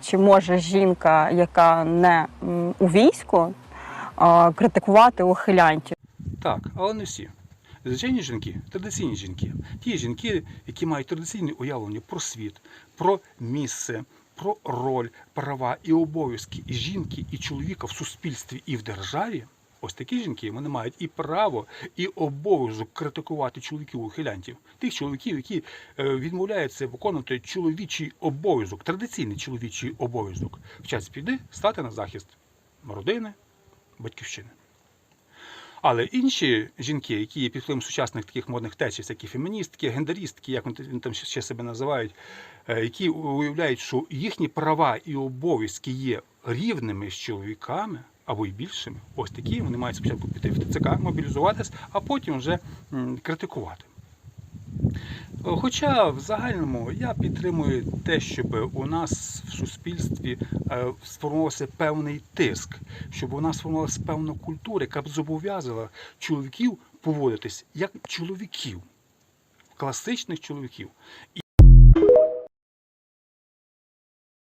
Чи може жінка, яка не у війську, критикувати ухилянтів? Так, але не всі. Звичайні жінки, традиційні жінки, ті жінки, які мають традиційне уявлення про світ, про місце, про роль, права і обов'язки і жінки, і чоловіка в суспільстві і в державі. Ось такі жінки вони мають і право, і обов'язок критикувати чоловіків ухилянтів, тих чоловіків, які е, відмовляються виконувати чоловічий обов'язок, традиційний чоловічий обов'язок. В час піди стати на захист родини, батьківщини. Але інші жінки, які є під впливом сучасних таких модних течій, всякі феміністки, гендерістки, як вони там ще- ще себе називають, е, які уявляють, що їхні права і обов'язки є рівними з чоловіками або й більшими, ось такі вони мають спочатку піти в ТЦК, мобілізуватись, а потім вже критикувати. Хоча в загальному я підтримую те, щоб у нас в суспільстві е, сформувався певний тиск, щоб у нас сформувалася певна культура, яка б зобов'язала чоловіків поводитись як чоловіків, класичних чоловіків.